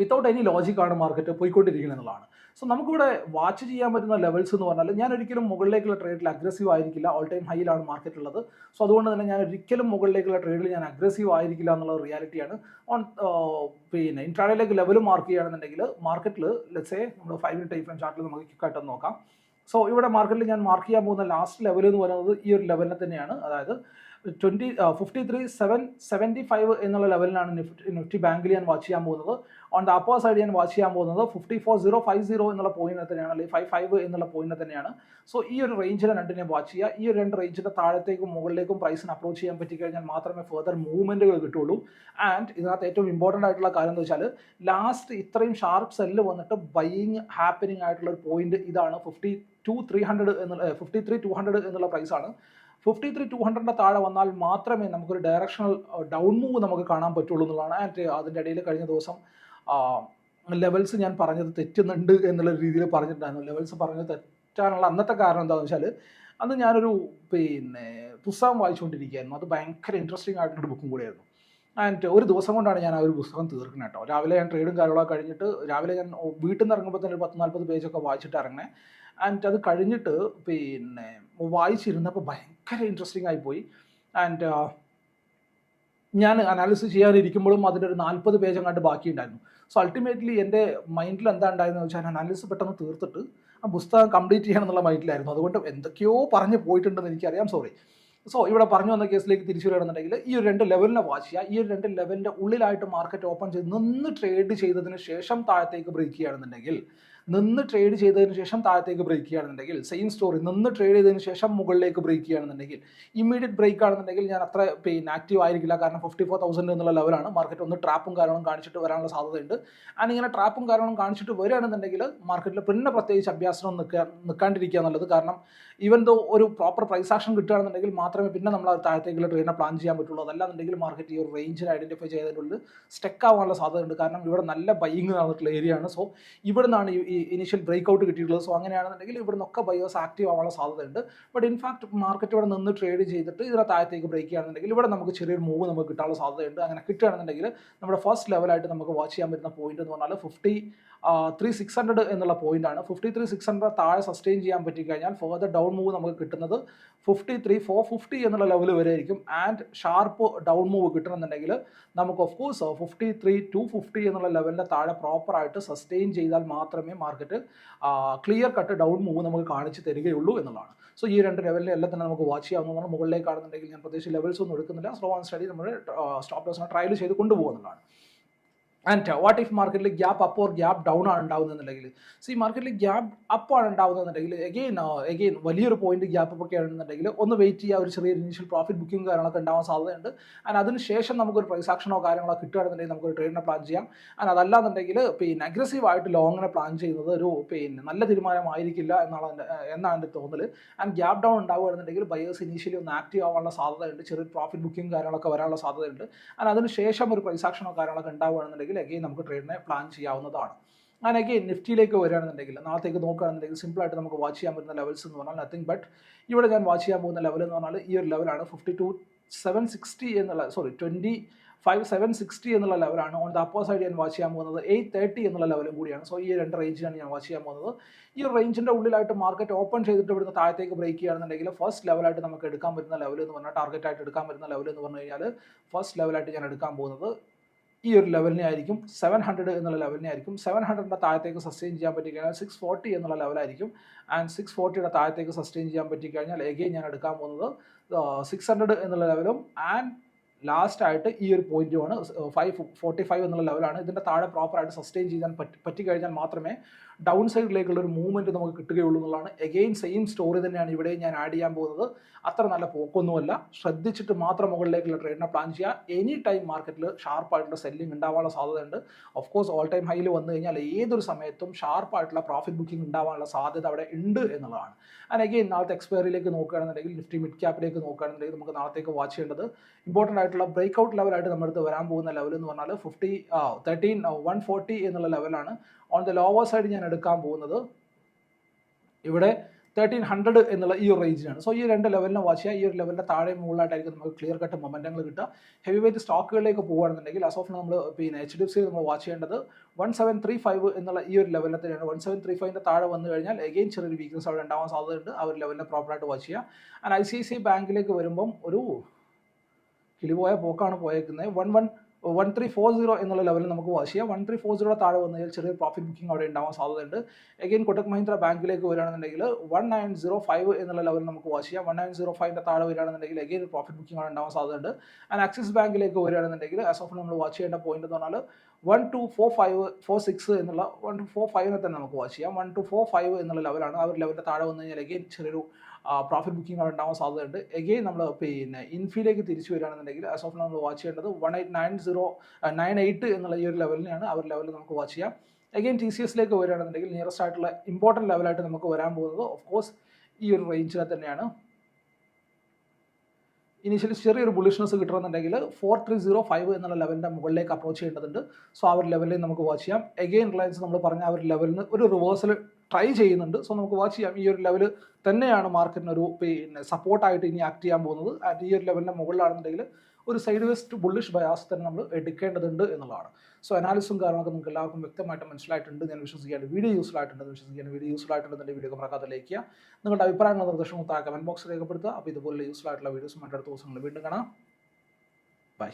[SPEAKER 1] വിത്തൗട്ട് എനി ലോജിക്കാണ് മാർക്കറ്റ് പോയിക്കൊണ്ടിരിക്കുന്നത് എന്നുള്ളതാണ്. സോ നമുക്കിവിടെ വാച്ച് ചെയ്യാൻ പറ്റുന്ന ലെവൽസ് എന്ന് പറഞ്ഞാൽ ഞാൻ ഒരിക്കലും മുകളിലേക്കുള്ള ട്രേഡിൽ അഗ്രസീവ് ആയിരിക്കില്ല. ഓൾ ടൈം ഹൈയിലാണ് മാർക്കറ്റ് ഉള്ളത്. സോ അതുകൊണ്ട് തന്നെ ഞാൻ ഒരിക്കലും മുകളിലേക്കുള്ള ട്രേഡിൽ ഞാൻ അഗ്രസീവ് ആയിരിക്കില്ല എന്നുള്ള റിയാലിറ്റിയാണ് ഓൺ പിന്നെ ഇൻട്രാഡിലേക്ക് ലെവൽ മാർക്ക് ചെയ്യുകയാണെന്നുണ്ടെങ്കിൽ മാർക്കറ്റിൽ ലെറ്റ്സേ നമ്മൾ ഫൈവ് മിനിറ്റ് ടൈം ചാർട്ടിൽ നമുക്ക് കിക്കായിട്ടൊന്ന് നോക്കാം. സോ ഇവിടെ മാർക്കറ്റിൽ ഞാൻ മാർക്ക് ചെയ്യാൻ പോകുന്ന ലാസ്റ്റ് ലെവൽ എന്ന് പറയുന്നത് ഈ ഒരു ലെവലിനെ തന്നെയാണ്. അതായത് twenty fifty three seven seventy five എന്നുള്ള ലെവലിലാണ് നിഫ്റ്റി നിഫ്റ്റി ബാങ്കിൽ ഞാൻ വാച്ച് ചെയ്യാൻ പോകുന്നത്. ഓൺ ദ അപ്പോ സൈഡ് ഞാൻ വാച്ച് ചെയ്യാൻ പോകുന്നത് fifty four zero five zero എന്നുള്ള പോയിന്റ് തന്നെയാണ് അല്ലെങ്കിൽ ഫൈവ് ഫൈവ് എന്നുള്ള പോയിന്റ് തന്നെയാണ്. സോ ഈ ഒരു റേഞ്ചിൽ രണ്ടിനെ വാച്ച് ചെയ്യുക. ഈ ഒരു രണ്ട് റേഞ്ചിന്റെ താഴത്തേക്കും മുകളിലേക്കും പ്രൈസിന് അപ്രോച്ച് ചെയ്യാൻ പറ്റി കഴിഞ്ഞാൽ മാത്രമേ ഫെർദർ മൂവ്മെന്റുകൾ കിട്ടുള്ളൂ ആൻഡ് ഇതിനകത്ത് ഏറ്റവും ഇമ്പോർട്ടന്റ് ആയിട്ടുള്ള കാര്യം എന്ന് വെച്ചാൽ ലാസ്റ്റ് ഇത്രയും ഷാർപ്പ് സെല്ല് വന്നിട്ട് ബൈയിങ് ഹാപ്പനിങ് ആയിട്ടുള്ള ഒരു പോയിന്റ് ഇതാണ് ഫിഫ്റ്റി ടു ത്രീ ഹൺഡ്രഡ് എന്നുള്ള ഫിഫ്റ്റി ത്രീ ടു ഹൺഡ്രഡ് എന്നുള്ള പ്രൈസാണ് ഫിഫ്റ്റി ത്രീ ടു ഹൺഡ്രഡിന്റെ താഴെ വന്നാൽ മാത്രമേ നമുക്കൊരു ഡയറക്ഷണൽ ഡൗൺ മൂവ് നമുക്ക് കാണാൻ പറ്റുള്ളൂ എന്നുള്ളതാണ്. ആൻഡ് അതിന്റെ ഇടയിൽ കഴിഞ്ഞ ദിവസം ലെവൽസ് ഞാൻ പറഞ്ഞത് തെറ്റുന്നുണ്ട് എന്നുള്ള രീതിയിൽ പറഞ്ഞിട്ടുണ്ടായിരുന്നു. ലെവൽസ് പറഞ്ഞത് തെറ്റാനുള്ള അന്നത്തെ കാരണം എന്താണെന്ന് വെച്ചാൽ അന്ന് ഞാനൊരു പിന്നെ പുസ്തകം വായിച്ചുകൊണ്ടിരിക്കുകയായിരുന്നു. അത് ഭയങ്കര ഇൻട്രസ്റ്റിംഗ് ആയിട്ടുള്ള ബുക്കും കൂടിയായിരുന്നു. ആൻഡ് ഒരു ദിവസം കൊണ്ടാണ് ഞാൻ ആ ഒരു പുസ്തകം തീർക്കുന്നത് കേട്ടോ. രാവിലെ ഞാൻ ട്രേഡും കാര്യങ്ങളൊക്കെ കഴിഞ്ഞിട്ട് രാവിലെ ഞാൻ വീട്ടിൽ നിന്ന് ഇറങ്ങുമ്പോൾ തന്നെ ഒരു പത്ത് നാൽപ്പത് പേജൊക്കെ വായിച്ചിട്ട് ഇറങ്ങണേ ആൻഡ് അത് കഴിഞ്ഞിട്ട് പിന്നെ വായിച്ചിരുന്നപ്പോൾ ഭയങ്കര ഇൻട്രസ്റ്റിംഗ് ആയിപ്പോയി ആൻഡ് ഞാൻ അനാലിസിസ് ചെയ്യാനിരിക്കുമ്പോഴും അതിന്റെ ഒരു നാൽപ്പത് പേജ് അങ്ങോട്ട് ബാക്കിയുണ്ടായിരുന്നു. സോ അൾട്ടിമേറ്റ്ലി എന്റെ മൈൻഡിൽ എന്താ ഉണ്ടായതെന്ന് വെച്ചാൽ അനാലിസിസ് പെട്ടെന്ന് തീർത്തിട്ട് ആ പുസ്തകം കംപ്ലീറ്റ് ചെയ്യണം എന്നുള്ള മൈൻഡിലായിരുന്നു അതുകൊണ്ട് എന്തൊക്കെയോ പറഞ്ഞ് പോയിട്ടുണ്ടെന്ന് എനിക്കറിയാം. സോറി സോ ഇവിടെ പറഞ്ഞു വന്ന കേസിലേക്ക് തിരിച്ചു വരികയാണെന്നുണ്ടെങ്കിൽ ഈ ഒരു രണ്ട് ലെവലിനെ വാച്ച് ചെയ്യുക. ഈ ഒരു രണ്ട് ലെവലിന്റെ ഉള്ളിലായിട്ട് മാർക്കറ്റ് ഓപ്പൺ ചെയ്ത് നിന്ന് ട്രേഡ് ചെയ്തതിന് ശേഷം താഴത്തേക്ക് ബ്രേക്ക് ചെയ്യുകയാണെന്നുണ്ടെങ്കിൽ നിന്ന് ട്രേഡ് ചെയ്തതിന് ശേഷം താഴത്തേക്ക് ബ്രേക്ക് ചെയ്യുകയാണെന്നുണ്ടെങ്കിൽ സെയിം സ്റ്റോറി നിന്ന് ട്രേഡ് ചെയ്തതിന് ശേഷം മുകളിലേക്ക് ബ്രേക്ക് ചെയ്യുകയാണെന്നുണ്ടെങ്കിൽ ഇമ്മീഡിയറ്റ് ബ്രേക്ക് ആണെന്നുണ്ടെങ്കിൽ ഞാൻ അത്ര പിന്നെ ആക്റ്റീവ് ആയിരിക്കില്ല. കാരണം ഫിഫ്റ്റി ഫോർ തൗസൻഡ് എന്നുള്ള ലെവലാണ് മാർക്കറ്റ് ഒന്ന് ട്രാപ്പും കാര്യങ്ങളും കാണിച്ചിട്ട് വരാനുള്ള സാധ്യതയുണ്ട്. ആൻഡ് ഇങ്ങനെ ട്രാപ്പും കാര്യങ്ങളും കാണിച്ചിട്ട് വരികയാണെന്നുണ്ടെങ്കിൽ മാർക്കറ്റിൽ പിന്നെ പ്രത്യേകിച്ച് അഭ്യാസം നിൽക്കാൻ നിൽക്കാണ്ടിരിക്കുക എന്നുള്ളത് കാരണം ഈവൻ ദോ ഒരു പ്രോപ്പർ പ്രൈസ് ആക്ഷൻ കിട്ടുകയാണെന്നുണ്ടെങ്കിൽ മാത്രമേ പിന്നെ നമ്മൾ താഴത്തേക്കുള്ള ട്രെയിനെ പ്ലാൻ ചെയ്യാൻ പറ്റുള്ളൂ. അതല്ലാന്നുണ്ടെങ്കിൽ മാർക്കറ്റ് ഈ ഒരു റേഞ്ചിൽ ഐഡന്റിഫൈ ചെയ്തതിനുള്ളിൽ സ്റ്റക്ക് ആവാനുള്ള സാധ്യതയുണ്ട്. കാരണം ഇവിടെ നല്ല ബൈയിങ് നടന്നിട്ടുള്ള ഏരിയയാണ് സോ ഇവിടെ നിന്നാണ് ഈ ഇനിഷ്യൽ ബ്രേക്ക് ഔട്ട് കിട്ടിയിട്ടുള്ളത്. സോ അങ്ങനെയാണെന്നുണ്ടെങ്കിൽ ഇവിടെ നിന്നൊക്കെ ബയേഴ്സ് ആക്റ്റീവ് ആവാനുള്ള സാധ്യതയുണ്ട്. ബട്ട് ഇൻഫാക്ട് മാർക്കറ്റ് ഇവിടെ നിന്ന് ട്രേഡ് ചെയ്തിട്ട് ഇതിനെ താഴത്തേക്ക് ബ്രേക്ക് ചെയ്യുകയാണെന്നുണ്ടെങ്കിൽ ഇവിടെ നമുക്ക് ചെറിയൊരു മൂവ് നമുക്ക് കിട്ടാനുള്ള സാധ്യതയുണ്ട്. അങ്ങനെ കിട്ടുകയാണെന്നുണ്ടെങ്കിൽ നമ്മുടെ ഫസ്റ്റ് ലെവലായിട്ട് നമുക്ക് വാച്ച് ചെയ്യാൻ പറ്റുന്ന പോയിന്റ് എന്ന് പറഞ്ഞാൽ ഫിഫ്റ്റി ത്രീ സിക്സ് ഹൺഡ്രഡ് എന്നുള്ള പോയിന്റ് ആണ്. ഫിഫ്റ്റി ത്രീ സിക്സ് ഹൺഡ്രഡ് താഴെ സസ്റ്റെയിൻ ചെയ്യാൻ പറ്റി കഴിഞ്ഞാൽ ഫർദർ ഡൗൺ മൂവ് നമുക്ക് കിട്ടുന്നത് ഫിഫ്റ്റി ത്രീ ഫോർ ഫിഫ്റ്റി എന്നുള്ള ലെവൽ വരെ ആയിരിക്കും. ആൻഡ് ഷാർപ്പ് ഡൗൺ മൂവ് കിട്ടണമെന്നുണ്ടെങ്കിൽ നമുക്ക് of course fifty three two fifty എന്നുള്ള ലെവലിന്റെ താഴെ പ്രോപ്പറായിട്ട് സസ്റ്റെയിൻ ചെയ്താൽ മാത്രമേ market clear cut down move നമുക്ക് കാണിച്ച് തരികയുള്ളൂ എന്നുള്ളതാണ്. സോ ഈ രണ്ട് ലെവലിൽ എല്ലാം തന്നെ നമുക്ക് വാച്ച് ചെയ്യാവുന്നതാണ് മുകളിലേക്കാണെന്നുണ്ടെങ്കിൽ ഞാൻ പ്രത്യേകിച്ച് ലെവൽസ് ഒന്നും എടുക്കുന്നില്ല. സ്ലോ ആൻഡ് സ്റ്റഡി നമ്മൾ സ്റ്റോപ്പ് ലോസിനെ ട്രയൽ ചെയ്ത് കൊണ്ടുപോകുന്നതാണ് ആൻഡ് വാട്ട് ഇഫ് മാർക്കറ്റിൽ gap up or gap down ആണ് ഉണ്ടാവുന്നതെന്നുണ്ടെങ്കിൽ? സി മാർക്കറ്റിൽ ഗ്യാപ്പ് അപ്പ് ആണ് ഉണ്ടാവുന്നതെന്നുണ്ടെങ്കിൽ എഗെയിൻ എഗെയിൻ വലിയൊരു പോയിന്റ് ഗ്യാപ്പ് ഒക്കെ ആണെന്നുണ്ടെങ്കിൽ ഒന്ന് വെയിറ്റ് ചെയ്യുക ഒരു ചെറിയ ഇനീഷ്യൽ പ്രോഫിറ്റ് ബുക്കിംഗ് കാര്യങ്ങളൊക്കെ ഉണ്ടാവാൻ സാധ്യതയുണ്ട്. ആൻഡ് അതിന് ശേഷം നമുക്കൊരു പ്രൈസ് ആക്ഷനോ കാര്യങ്ങളോ കിട്ടുകയാണെന്നുണ്ടെങ്കിൽ നമുക്കൊരു ട്രേഡിനെ പ്ലാൻ ചെയ്യാം. ആൻഡ് അതല്ലാന്നുണ്ടെങ്കിൽ പിന്നെ അഗ്രസീവ് ആയിട്ട് ലോങ്ങിനെ പ്ലാൻ ചെയ്യുന്നത് ഒരു പിന്നെ നല്ല തീരുമാനമായിരിക്കില്ല എന്നാണ് എന്നാണ് എന്റെ തോന്നൽ ആൻഡ് ഗ്യാപ്പ് ഡൗൺ ഉണ്ടാവുകയാണെന്നുണ്ടെങ്കിൽ ബയേഴ്സ് ഇനീഷ്യലി ഒന്ന് ആക്റ്റീവ് ആവാനുള്ള സാധ്യതയുണ്ട്. ചെറിയ പ്രോഫിറ്റ് ബുക്കിംഗ് കാര്യങ്ങളൊക്കെ വരാനുള്ള സാധ്യതയുണ്ട്. ആൻഡ് അതിന് ശേഷം ഒരു പ്രൈസ് ആക്ഷനോ കാര്യങ്ങളൊക്കെ ഉണ്ടാവുകയാണെന്നുണ്ടെങ്കിൽ അഗെയിൻ നമുക്ക് ട്രേഡിനെ പ്ലാൻ ചെയ്യാവുന്നതാണ്. ഞാൻ അഗെയിൻ നിഫ്റ്റിയിലേക്ക് വരികയാണെന്നുണ്ടെങ്കിൽ നാളത്തേക്ക് നോക്കുകയാണെന്നുണ്ടെങ്കിൽ സിമ്പിളായിട്ട് നമുക്ക് വാച്ച് ചെയ്യാൻ പറ്റുന്ന ലെവൽസ് എന്ന് പറഞ്ഞാൽ നത്തിങ് ബട്ട് ഇവിടെ ഞാൻ വാച്ച് ചെയ്യാൻ പോകുന്ന ലെവൽ എന്ന് പറഞ്ഞാൽ ഈ ഒരു ലെവലാണ് ഫിഫ്റ്റി ടു സെവൻ സിക്സ്റ്റി എന്നുള്ള sorry twenty five seven sixty എന്നുള്ള ലെവലാണ് ഓൺ ദ അപ്പോ സൈഡ് ഞാൻ വാച്ച് ചെയ്യാൻ പോകുന്നത് എയ്റ്റ് തേർട്ടി എന്നുള്ള ലെവലും കൂടിയാണ്. സോ ഈ രണ്ട് റേഞ്ചിലാണ് ഞാൻ വാച്ച് ചെയ്യാൻ പോകുന്നത്. ഈ റേഞ്ചിന്റെ ഉള്ളിലായിട്ട് മാർക്കറ്റ് ഓപ്പൺ ചെയ്തിട്ട് ഇവിടുന്ന് താഴത്തേക്ക് ബ്രേക്ക് ചെയ്യുകയാണെന്നുണ്ടെങ്കിൽ ഫസ്റ്റ് ലെവലായിട്ട് നമുക്ക് എടുക്കാൻ പറ്റുന്ന ലെവൽ എന്ന് പറഞ്ഞാൽ ടാർഗറ്റായിട്ട് എടുക്കാൻ പറ്റുന്ന ലെവൽ എന്ന് പറഞ്ഞു കഴിഞ്ഞാൽ ഫസ്റ്റ് ലെവലായിട്ട് ഞാൻ എടുക്കാൻ പോകുന്നത് ഈ ഒരു ലെവലിനെ ആയിരിക്കും സെവൻ ഹൺഡ്രഡ് എന്നുള്ള ലെവലിനെ ആയിരിക്കും. സെവൻ ഹൺഡ്രഡിന്റെ താഴത്തേക്ക് സസ്റ്റെയിൻ ചെയ്യാൻ പറ്റിക്കഴിഞ്ഞാൽ സിക്സ് ഫോർട്ടി എന്നുള്ള ലെവലായിരിക്കും ആൻഡ് സിക്സ് ഫോർട്ടിയുടെ താഴത്തേക്ക് സസ്റ്റെയിൻ ചെയ്യാൻ പറ്റിക്കഴിഞ്ഞാൽ എഗെയിൻ ഞാൻ എടുക്കാൻ പോകുന്നത് സിക്സ് ഹൺഡ്രഡ് എന്നുള്ള ലെവലും ആൻഡ് ലാസ്റ്റ് ആയിട്ട് ഈ ഒരു പോയിന്റുമാണ് ഫൈവ് ഫോർട്ടി ഫൈവ് എന്നുള്ള ലെവലാണ് ഇതിന്റെ താഴെ പ്രോപ്പറായിട്ട് സസ്റ്റെയിൻ ചെയ്യാൻ പറ്റി പറ്റിക്കഴിഞ്ഞാൽ മാത്രമേ ഡൗൺ സൈഡിലേക്കുള്ള ഒരു മൂവ്മെന്റ് നമുക്ക് കിട്ടുകയുള്ളൂ എന്നുള്ളതാണ്. എഗെയിൻ സെയിം സ്റ്റോറി തന്നെയാണ് ഇവിടെ ഞാൻ ആഡ് ചെയ്യാൻ പോകുന്നത്. അത്ര നല്ല പോക്കൊന്നുമല്ല. ശ്രദ്ധിച്ചിട്ട് മാത്രം മുകളിലേക്കുള്ള ട്രേഡിനെ പ്ലാൻ ചെയ്യുക. എനി ടൈം മാർക്കറ്റിൽ ഷാർപ്പായിട്ടുള്ള സെല്ലിംഗ് ഉണ്ടാവാനുള്ള സാധ്യതയുണ്ട്. ഓഫ് കോഴ്സ് ഓൾ ടൈം ഹൈയിൽ വന്നു കഴിഞ്ഞാൽ ഏതൊരു സമയത്തും ഷാർപ്പായിട്ടുള്ള പ്രോഫിറ്റ് ബുക്കിംഗ് ഉണ്ടാവാനുള്ള സാധ്യത അവിടെ ഉണ്ട് എന്നുള്ളതാണ്. ആൻഡ് അഗെയിൻ നാളത്തെ എക്സ്പയറിയിലേക്ക് നോക്കുകയാണെന്നുണ്ടെങ്കിൽ നിഫ്റ്റി മിഡ് ക്യാപ്പിലേക്ക് നോക്കുകയാണെന്നുണ്ടെങ്കിൽ നമുക്ക് നാളത്തേക്ക് വാച്ച് ചെയ്യേണ്ടത്. ഇമ്പോർട്ടന്റ് ആയിട്ടുള്ള ബ്രേക്ക് ഔട്ട് ലെവലായിട്ട് നമ്മുടെ അടുത്ത് വരാൻ പോകുന്ന ലെവൽ എന്ന് പറഞ്ഞാൽ ഫിഫ്റ്റി തേർട്ടീൻ വൺ ഫോർട്ടി എന്നുള്ള ലെവലാണ് ഓൺ ദ ലോവർ സൈഡ് ഞാൻ എടുക്കാൻ പോകുന്നത് ഇവിടെ തേർട്ടീൻ ഹൺഡ്രഡ് എന്നുള്ള ഈ ഒരു റേഞ്ചിലാണ് സോ ഈ രണ്ട് ലെവലിനെ വാച്ച് ചെയ്യുക. ഈ ഒരു ലെവലിന്റെ താഴെ മുകളിലായിട്ടായിരിക്കും നമുക്ക് ക്ലിയർ കട്ട് മൊമെന്റങ്ങൾ കിട്ടുക. ഹെവി വെയിറ്റ് സ്റ്റോക്കുകളിലേക്ക് പോകുകയാണെന്നുണ്ടെങ്കിൽ അസോഫ് നമ്മൾ പിന്നെ എച്ച് ഡി എഫ് സി നമ്മൾ വാച്ച് ചെയ്യേണ്ടത് വൺ സെവൻ ത്രീ ഫൈവ് എന്നുള്ള ഈ ഒരു ലെവലിൽ തന്നെയാണ് വൺ സെവൻ ത്രീ ഫൈവിന്റെ താഴെ വന്നു കഴിഞ്ഞാൽ എഗെയിൻ ചെറിയൊരു വീക്ക്നസ് അവിടെ ഉണ്ടാവാൻ സാധ്യതയുണ്ട്. ആ ഒരു ലെവലിനെ പ്രോപ്പറായിട്ട് വാച്ച് ചെയ്യുക. And I C I C ബാങ്കിലേക്ക് വരുമ്പം ഒരു കിളിപോയ പോക്കാണ് പോയേക്കുന്നത്. One one one three four zero എന്നുള്ള ലെവലിൽ നമുക്ക് വാച്ച് ചെയ്യാം വൺ ത്രീ ഫോർ സീറോ താഴെ വന്നു കഴിഞ്ഞാൽ ചെറിയ പ്രോഫിറ്റ് ബുക്കിംഗ് അവിടെ ഉണ്ടാവാൻ സാധ്യതയുണ്ട്. എഗെയിൻ കൊട്ടക് മഹീന്ദ്ര ബാങ്കിലേക്ക് വരികയാണെന്നുണ്ടെങ്കിൽ വൺ നയൻ സീറോ ഫൈവ് എന്നുള്ള ലെവലിൽ നമുക്ക് വാച്ച് ചെയ്യാം വൺ നയൻ സീറോ ഫൈവിന്റെ താഴെ വരികയാണെന്നുണ്ടെങ്കിൽ എഗെയിൻ പ്രോഫിറ്റ് ബുക്കിംഗ് അവിടെ ഉണ്ടാവാൻ സാധ്യതയുണ്ട്. ആൻഡ് ആക്സിസ് ബാങ്കിലേക്ക് വരികയാണെന്നുണ്ടെങ്കിൽ ആസ് ഓഫ് നമ്മൾ വാച്ച് ചെയ്യേണ്ട പോയിന്റ് എന്ന് പറഞ്ഞാൽ one two four five four six എന്നുള്ള വൺ ടു ഫോർ ഫൈവിനെ തന്നെ നമുക്ക് വാച്ച് ചെയ്യാം. വൺ ടു ഫോർ ഫൈവ് എന്നുള്ള ലെവലാണ് ആ ഒരു ലെവലിന്റെ താഴെ വന്നു കഴിഞ്ഞാൽ എഗെയിൻ ചെറിയൊരു പ്രോഫിറ്റ് ബുക്കിംഗ് അവിടെ ഉണ്ടാവാൻ സാധ്യതയുണ്ട്. എഗെയിൻ നമ്മൾ പിന്നെ ഇൻഫിയിലേക്ക് തിരിച്ചു വരികയാണെന്നുണ്ടെങ്കിൽ ആസ് ഓഫ് നമ്മൾ വാച്ച് ചെയ്യേണ്ടത് one eight nine zero nine eight എന്നുള്ള ഈ ഒരു ലെവലിനെയാണ് ആ ഒരു ലെവലിൽ നമുക്ക് വാച്ച് ചെയ്യാം. എഗെയിൻ ടി സി എസിലേക്ക് വരികയാണെന്നുണ്ടെങ്കിൽ നിയറസ്റ്റ് ആയിട്ടുള്ള ഇമ്പോർട്ടന്റ് ലെവലായിട്ട് നമുക്ക് വരാൻ പോകുന്നത് ഓഫ് കോഴ്സ് ഈ ഒരു റേഞ്ചിനെ തന്നെയാണ്. ഇനീഷ്യലി ചെറിയൊരു ബുള്ളിഷ്നസ് കിട്ടണമെന്നുണ്ടെങ്കിൽ ഫോർ ത്രീ സീറോ ഫൈവ് എന്നുള്ള ലെവലിന്റെ മുകളിലേക്ക് അപ്രോച്ച് ചെയ്യേണ്ടതുണ്ട്. സോ ആ ഒരു ലെവലിൽ നമുക്ക് വാച്ച് ചെയ്യാം. എഗെയിൻ റിലയൻസ് നമ്മൾ പറഞ്ഞ ആ ഒരു ലെവലിന് ഒരു റിവേഴ്സൽ ട്രൈ ചെയ്യുന്നുണ്ട്. സോ നമുക്ക് വാച്ച് ചെയ്യാം. ഈ ഒരു ലെവൽ തന്നെയാണ് മാർക്കറ്റിന് ഒരു പിന്നെ സപ്പോർട്ടായിട്ട് ഇനി ആക്ട് ചെയ്യാൻ പോകുന്നത്. ഈ ഒരു ലെവലിന്റെ മുകളിലാണെന്നുണ്ടെങ്കിൽ ഒരു സൈഡ് വെസ്റ്റ് ബുള്ളിഷ് ബയാസ് തന്നെ നമ്മൾ എടുക്കേണ്ടതുണ്ട് എന്നുള്ളതാണ്. സോ അനാലിസും കാര്യങ്ങളൊക്കെ നിങ്ങൾക്ക് എല്ലാവർക്കും വ്യക്തമായിട്ട് മനസ്സിലായിട്ടുണ്ട്. ഞാൻ വിശ്വസിക്കുകയാണ് വീഡിയോ യൂസ്ഫുൾ ആയിട്ടുണ്ടെന്ന് വിശ്വസിക്കുകയാണ് വീഡിയോ യൂസ്ഫുൾ ആയിട്ടുണ്ടെങ്കിൽ വീഡിയോ മറക്കാതെ ലൈക്ക് ചെയ്യുക. നിങ്ങളുടെ അഭിപ്രായങ്ങൾ നിർദ്ദേശങ്ങളും താഴെ കമന്റ് ബോക്സ് രേഖപ്പെടുത്തുക. അപ്പോൾ ഇതുപോലെ യൂസ്ഫുൾ ആയിട്ടുള്ള വീഡിയോസ് മറ്റടുത്ത ദിവസങ്ങളിൽ വീണ്ടും കാണാം. ബൈ